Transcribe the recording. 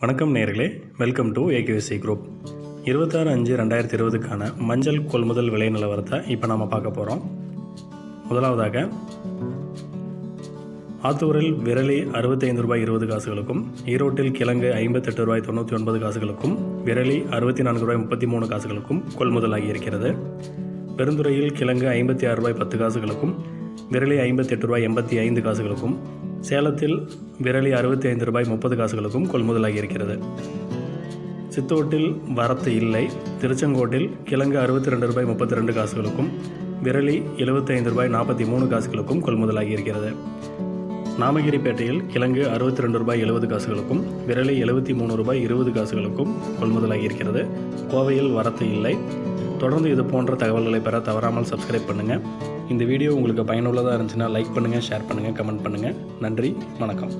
வணக்கம் நேர்களே. Welcome to AKC group இருபத்தாறு அஞ்சு ரெண்டாயிரத்தி இருபதுக்கான மஞ்சள் கொள்முதல் விலை நிலவரத்தை இப்போ நாம் பார்க்க போகிறோம் முதலாவதாக ஆத்தூரில் விரலி அறுபத்தைந்து ரூபாய் இருபது காசுகளுக்கும் ஈரோட்டில் கிழங்கு ஐம்பத்தெட்டு ரூபாய் தொண்ணூற்றி ஒன்பது காசுகளுக்கும் விரலி அறுபத்தி நான்கு ரூபாய் முப்பத்தி மூணு காசுகளுக்கும் கொள்முதலாகி இருக்கிறது. பெருந்துறையில் கிழங்கு ஐம்பத்தி ஆறு ரூபாய் பத்து காசுகளுக்கும் விரலி ஐம்பத்தெட்டு ரூபாய் எண்பத்தி ஐந்து காசுகளுக்கும் சேலத்தில் விரலி அறுபத்தி ஐந்து ரூபாய் முப்பது காசுகளுக்கும் கொள்முதலாகி இருக்கிறது. சித்தோட்டில் வரத்து இல்லை. திருச்செங்கோட்டில் கிழங்கு அறுபத்தி ரெண்டு ரூபாய் முப்பத்தி ரெண்டு காசுகளுக்கும் விரலி எழுபத்தைந்து ரூபாய் நாற்பத்தி மூணு காசுகளுக்கும் கொள்முதலாகி இருக்கிறது. நாமகிரிப்பேட்டையில் கிழங்கு அறுபத்தி ரெண்டு ரூபாய் எழுபது காசுகளுக்கும் விரலி எழுபத்தி மூணு ரூபாய் இருபது காசுகளுக்கும் கொள்முதலாகி இருக்கிறது. கோவையில் வரத்து இல்லை. தொடர்ந்து இது போன்ற தகவல்களை பெற தவறாமல் சப்ஸ்கிரைப் பண்ணுங்கள் இந்த வீடியோ உங்களுக்கு பயனுள்ளதாக இருந்துச்சுன்னா லைக் பண்ணுங்கள் ஷேர் பண்ணுங்கள் கமெண்ட் பண்ணுங்கள் நன்றி வணக்கம்.